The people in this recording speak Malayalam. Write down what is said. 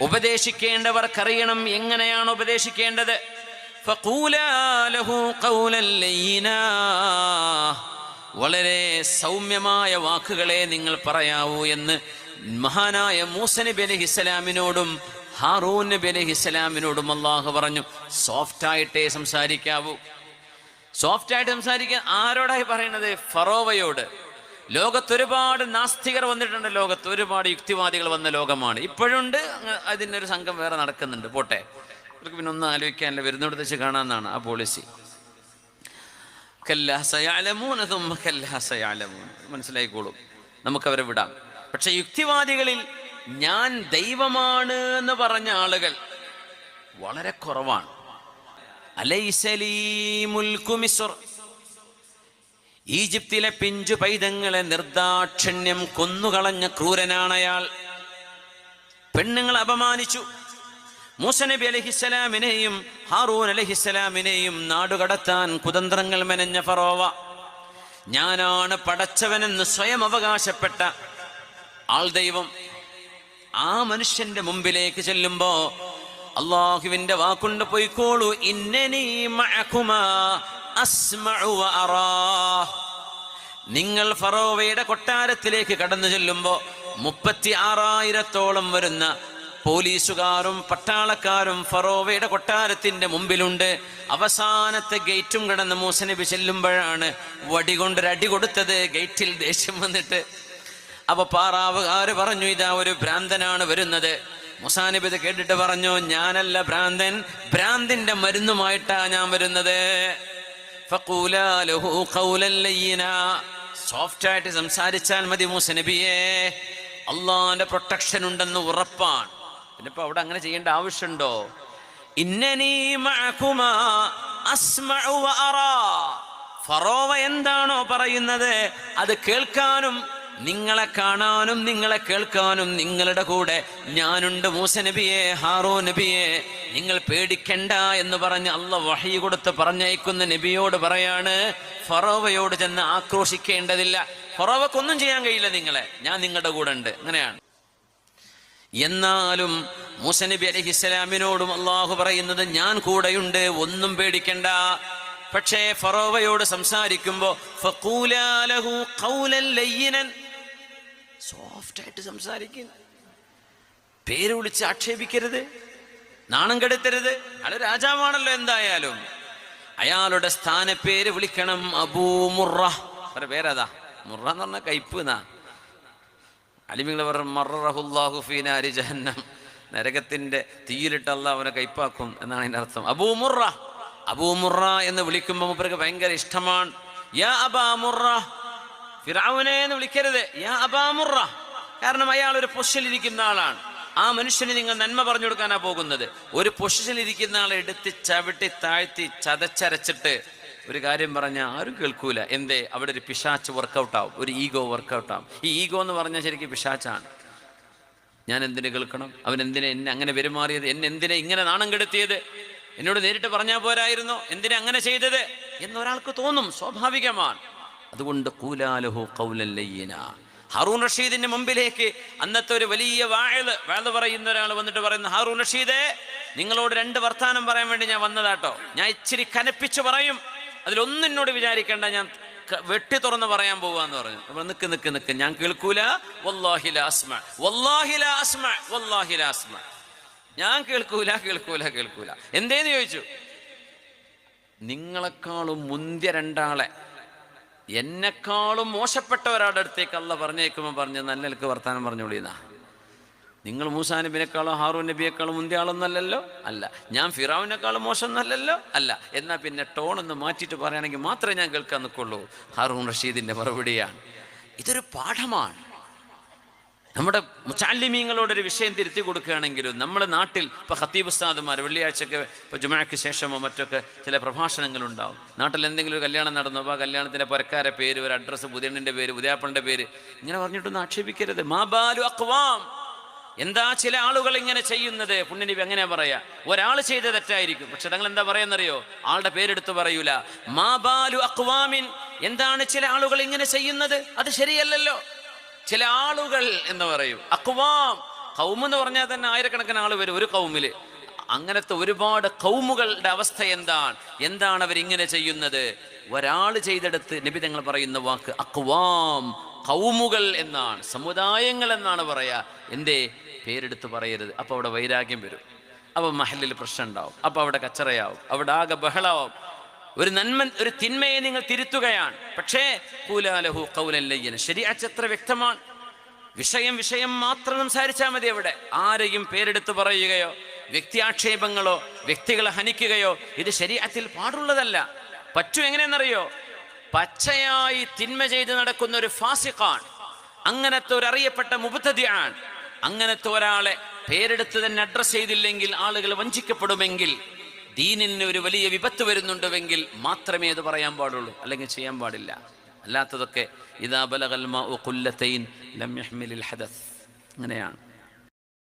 ഉപദേശിക്കേണ്ടവർക്കറിയണം എങ്ങനെയാണ് ഉപദേശിക്കേണ്ടത്? വളരെ സൗമ്യമായ വാക്കുകളെ നിങ്ങൾ പറയാവൂ എന്ന് മഹാനായ മൂസനബി അലഹി ഇസ്ലാമിനോടും ഹാറൂൻ നബി ഇസ്ലാമിനോടും അള്ളാഹു പറഞ്ഞു സോഫ്റ്റായിട്ടേ സംസാരിക്കാവൂ. സോഫ്റ്റായിട്ട് സംസാരിക്കാൻ ആരോടായി പറയണത്? ഫറോവയോട്. ലോകത്ത് ഒരുപാട് നാസ്തികർ വന്നിട്ടുണ്ട്. ലോകത്ത് ഒരുപാട് യുക്തിവാദികൾ വന്ന ലോകമാണ്. ഇപ്പോഴുണ്ട്. അതിനൊരു സംഘം വേറെ നടക്കുന്നുണ്ട്. പോട്ടെ. ഇവർക്ക് പിന്നെ ഒന്നും ആലോചിക്കാനില്ല. വരുന്നിടത്ത് വെച്ച് കാണാമെന്നാണ് ആ പോളിസി കല്ലാ സയഅലമൂന തുമ്മ കല്ലാ സയഅലമൂൻ. മനസ്സിലായിക്കോളും. നമുക്കവരെ വിടാം. പക്ഷെ യുക്തിവാദികളിൽ ഞാൻ ദൈവമാണ് എന്ന് പറഞ്ഞ ആളുകൾ വളരെ കുറവാണ്. അലൈസലീ മുൽക്കു മിസ്ർ. ഈജിപ്തിലെ പിഞ്ചു പൈതങ്ങളെ നിർദാക്ഷിണ്യം കൊന്നുകളഞ്ഞ ക്രൂരനാണയാൾ. പെണ്ണുങ്ങളെ അപമാനിച്ചു. മൂസനബി അലഹിസ്സലാമിനെയും ഹാറൂൻ അലഹിസ്സലാമിനെയും നാടുകടത്താൻ കുതന്ത്രങ്ങൾ മെനഞ്ഞ ഫറോവ. ഞാനാണ് പടച്ചവനെന്ന് സ്വയം അവകാശപ്പെട്ട ആൾ ദൈവം. ആ മനുഷ്യന്റെ മുമ്പിലേക്ക് ചെല്ലുമ്പോ അള്ളാഹുവിന്റെ വാക്കുണ്ട് പോയിക്കോളൂ. ഇന്നനീ നിങ്ങൾ ഫറോവയുടെ കൊട്ടാരത്തിലേക്ക് കടന്നു ചെല്ലുമ്പോ മുപ്പത്തി ആറായിരത്തോളം വരുന്ന പോലീസുകാരും പട്ടാളക്കാരും ഫറോവയുടെ കൊട്ടാരത്തിന്റെ മുമ്പിലുണ്ട്. അവസാനത്തെ ഗേറ്റും കടന്ന് മൂസനബി ചെല്ലുമ്പോഴാണ് വടികൊണ്ടൊരടി കൊടുത്തത്. ഗേറ്റിൽ ദേഷ്യം വന്നിട്ട്. അപ്പൊ പാറാവുകാർ പറഞ്ഞു ഇതാ ഒരു ഭ്രാന്തനാണ് വരുന്നത്. മുസാനബി ഇത് കേട്ടിട്ട് പറഞ്ഞു ഞാനല്ല ഭ്രാന്തൻ ഭ്രാന്തിന്റെ മരുന്നുമായിട്ടാ ഞാൻ വരുന്നത്. സോഫ്റ്റ് ആയിട്ട് സംസാരിച്ചാൽ മതി മൂസ നബിയെ. അള്ളാന്റെ പ്രൊട്ടക്ഷൻ ഉണ്ടെന്ന് ഉറപ്പാണ്. പിന്നെ ഇപ്പൊ അവിടെ അങ്ങനെ ചെയ്യേണ്ട ആവശ്യമുണ്ടോ? ഫറോവ എന്താണോ പറയുന്നത് അത് കേൾക്കാനും നിങ്ങളെ കാണാനും നിങ്ങളെ കേൾക്കാനും നിങ്ങളുടെ കൂടെ ഞാനുണ്ട് മൂസ നബിയെ ഹാറോ നബിയെ. നിങ്ങൾ പേടിക്കണ്ട എന്ന് പറഞ്ഞ് അല്ല വഹി കൊടുത്ത് പറഞ്ഞയക്കുന്ന നബിയോട് പറയാണ് ഫറോവയോട് ചെന്ന് ആക്രോശിക്കേണ്ടതില്ല. ഫറോവക്കൊന്നും ചെയ്യാൻ കഴിയില്ല നിങ്ങളെ. ഞാൻ നിങ്ങളുടെ കൂടെ ഉണ്ട്. അങ്ങനെയാണ്. എന്നാലും മൂസ നബി അലഹിസ്സലാമിനോടും അള്ളാഹു പറയുന്നത് ഞാൻ കൂടെയുണ്ട് ഒന്നും പേടിക്കണ്ട. പക്ഷേ ഫറോവയോട് സംസാരിക്കുമ്പോ ഫഖൂലാ സംസാരിക്കുന്നു. പേര് വിളിച്ച് ആക്ഷേപിക്കരുത്. നാണം കെടുത്തരുത്. അയാൾ രാജാവാണല്ലോ എന്തായാലും. അയാളുടെ സ്ഥാനപ്പേര് വിളിക്കണം അബൂ മുറ. പേരതാ? മുറ എന്ന് പറഞ്ഞ കയ്പ് എന്നാ. അലിമിങ്ങൾ പറഞ്ഞു ജഹന്നം. നരകത്തിന്റെ തീയിലിട്ടല്ല അവനെ കൈപ്പാക്കും എന്നാണ് അതിന്റെ അർത്ഥം. അബൂ മുറ. അബൂ മുറ എന്ന് വിളിക്കുമ്പോൾ ഭയങ്കര ഇഷ്ടമാണ്. യാ അബാ മുറ. ഫിറൗനെ എന്ന് വിളിക്കരുത്. യാ കാരണം അയാൾ ഒരു പൊസിഷനിലിരിക്കുന്ന ആളാണ്. ആ മനുഷ്യന് നിങ്ങൾ നന്മ പറഞ്ഞു കൊടുക്കാനാ പോകുന്നത്. ഒരു പൊസിഷനിലിരിക്കുന്ന ആളെ എടുത്ത് ചവിട്ടി താഴ്ത്തി ചതച്ചരച്ചിട്ട് ഒരു കാര്യം പറഞ്ഞാൽ ആരും കേൾക്കൂല. എന്തേ? അവിടെ ഒരു പിശാച്ച് വർക്കൗട്ട് ആവും. ഒരു ഈഗോ വർക്കൗട്ട് ആവും. ഈ ഈഗോ എന്ന് പറഞ്ഞാൽ ശരിക്കും പിശാച്ചാണ്. ഞാൻ എന്തിനു കേൾക്കണം? അവൻ എന്തിനെ എന്നെ അങ്ങനെ പെരുമാറിയത്? എന്നെ എന്തിനെ ഇങ്ങനെ നാണം കെടുത്തിയത്? എന്നോട് നേരിട്ട് പറഞ്ഞാൽ പോരായിരുന്നോ. എന്തിനെ അങ്ങനെ ചെയ്തത്? എന്നൊരാൾക്ക് തോന്നും. സ്വാഭാവികമാണ്. അതുകൊണ്ട് കൂലാലഹു കൗലല്ലയ്യന ഹാറൂൺ റഷീദിന്റെ മുമ്പിലേക്ക് അന്നത്തെ ഒരു വലിയ വാഴ് വാഴ പറയുന്ന ഒരാൾ വന്നിട്ട് പറയുന്നു ഹാറൂൺ റഷീദേ നിങ്ങളോട് രണ്ട് വർത്താനം പറയാൻ വേണ്ടി ഞാൻ വന്നതാട്ടോ. ഞാൻ ഇച്ചിരി കനപ്പിച്ച് പറയും. അതിലൊന്നും എന്നോട് വിചാരിക്കേണ്ട ഞാൻ വെട്ടി തുറന്ന് പറയാൻ പോവാന്ന് പറഞ്ഞു. നിക്ക് നിക്ക് നിക്ക്. ഞാൻ കേൾക്കൂല? ഞാൻ കേൾക്കൂല കേൾക്കൂല കേൾക്കൂല. എന്തേന്ന് ചോദിച്ചു? നിങ്ങളെക്കാളും മുന്തിയ രണ്ടാളെ. എന്നെക്കാളും മോശപ്പെട്ട ഒരാളുടെ അടുത്തേക്ക് അല്ല പറഞ്ഞേക്കുമ്പോൾ പറഞ്ഞ് നല്ല നിലയ്ക്ക് വർത്താനം പറഞ്ഞോളീന്നാ നിങ്ങൾ മൂസാ നബിനേക്കാളും ഹാറൂൻ നബിയേക്കാളും മുന്തിയ ആളൊന്നല്ലല്ലോ? അല്ല. ഞാൻ ഫിറാവിനേക്കാളും മോശമൊന്നല്ലല്ലോ? അല്ല. എന്നാൽ പിന്നെ ടോൺ ഒന്ന് മാറ്റിയിട്ട് പറയുകയാണെങ്കിൽ മാത്രമേ ഞാൻ കേൾക്കാൻ നിൽക്കുള്ളൂ. ഹാറൂൺ റഷീദിന്റെ മറുപടിയാണ്. ഇതൊരു പാഠമാണ്. നമ്മുടെ മുച്ചാലിമീങ്ങളോടൊരു വിഷയം തിരുത്തി കൊടുക്കുകയാണെങ്കിലും നമ്മുടെ നാട്ടിൽ ഇപ്പോൾ ഖത്തീബ് ഉസ്താദുമാർ വെള്ളിയാഴ്ചയ്ക്ക് ഇപ്പോൾ ജുമാക്ക് ശേഷമോ മറ്റൊക്കെ ചില പ്രഭാഷണങ്ങൾ ഉണ്ടാവും നാട്ടിൽ എന്തെങ്കിലും ഒരു കല്യാണം നടന്നു അപ്പോൾ ആ കല്യാണത്തിന്റെ പുരക്കാരെ പേര് ഒരു അഡ്രസ്സ് പുതിയണ്ണിന്റെ പേര് ഉദയാപ്പണിന്റെ പേര് ഇങ്ങനെ പറഞ്ഞിട്ടൊന്നും ആക്ഷേപിക്കരുത്. മാ ബാലു അക്വാം എന്താ ചില ആളുകൾ ഇങ്ങനെ ചെയ്യുന്നത്? പുണ്യനി എങ്ങനെ പറയാ? ഒരാൾ ചെയ്ത തെറ്റായിരിക്കും. പക്ഷെ തങ്ങൾ എന്താ പറയുന്നറിയോ? ആളുടെ പേരെടുത്ത് പറയൂല. മാ ബാലു അക്വാമിൻ എന്താണ് ചില ആളുകൾ ഇങ്ങനെ ചെയ്യുന്നത്? അത് ശരിയല്ലല്ലോ. ചില ആളുകൾ എന്ന് പറയും അക്വാം കൗമ് എന്ന് പറഞ്ഞാൽ തന്നെ ആയിരക്കണക്കിന് ആൾ വരും ഒരു കൗമിൽ അങ്ങനത്തെ ഒരുപാട് കൗമുകളുടെ അവസ്ഥ എന്താണ്? എന്താണ് അവരിങ്ങനെ ചെയ്യുന്നത്? ഒരാൾ ചെയ്തെടുത്ത് നബി തങ്ങൾ പറയുന്ന വാക്ക് അക്വാം കൗമുകൾ എന്നാണ്. സമുദായങ്ങൾ എന്നാണ് പറയാ. എന്തേ? പേരെടുത്ത് പറയരുത്. അപ്പൊ അവിടെ വൈരാഗ്യം വരും. അപ്പൊ മഹലിൽ പ്രശ്നം ഉണ്ടാവും. അപ്പൊ അവിടെ കച്ചറയാവും. അവിടെ ആകെ ബഹളാവും. ഒരു നന്മ ഒരു തിന്മയെ നിങ്ങൾ തിരുത്തുകയാണ്. പക്ഷേ കൂലാലഹു കൗലല്ലയ്യന് ശരിയാച്ച എത്ര വ്യക്തമാണ്. വിഷയം വിഷയം മാത്രം സംസാരിച്ചാൽ മതി അവിടെ. ആരെയും പേരെടുത്ത് പറയുകയോ വ്യക്തിയാക്ഷേപങ്ങളോ വ്യക്തികളെ ഹനിക്കുകയോ ഇത് ശരീരത്തിൽ പാടുള്ളതല്ല. പറ്റു എങ്ങനെയെന്നറിയോ? പച്ചയായി തിന്മ ചെയ്ത് നടക്കുന്ന ഒരു ഫാസിഖാണ് അങ്ങനത്തെ ഒരു അറിയപ്പെട്ട മുബത്തതിയാണ് അങ്ങനത്തെ ഒരാളെ പേരെടുത്ത് തന്നെ അഡ്രസ് ചെയ്തില്ലെങ്കിൽ ആളുകൾ വഞ്ചിക്കപ്പെടുമെങ്കിൽ ദീനിന് ഒരു വലിയ വിപത്ത് വരുന്നുണ്ടെങ്കിൽ മാത്രമേ അത് പറയാൻ പാടുള്ളൂ. അല്ലെങ്കിൽ ചെയ്യാൻ പാടില്ല. അല്ലാത്തതൊക്കെ ഇതാ ബലകൽമ അങ്ങനെയാണ്.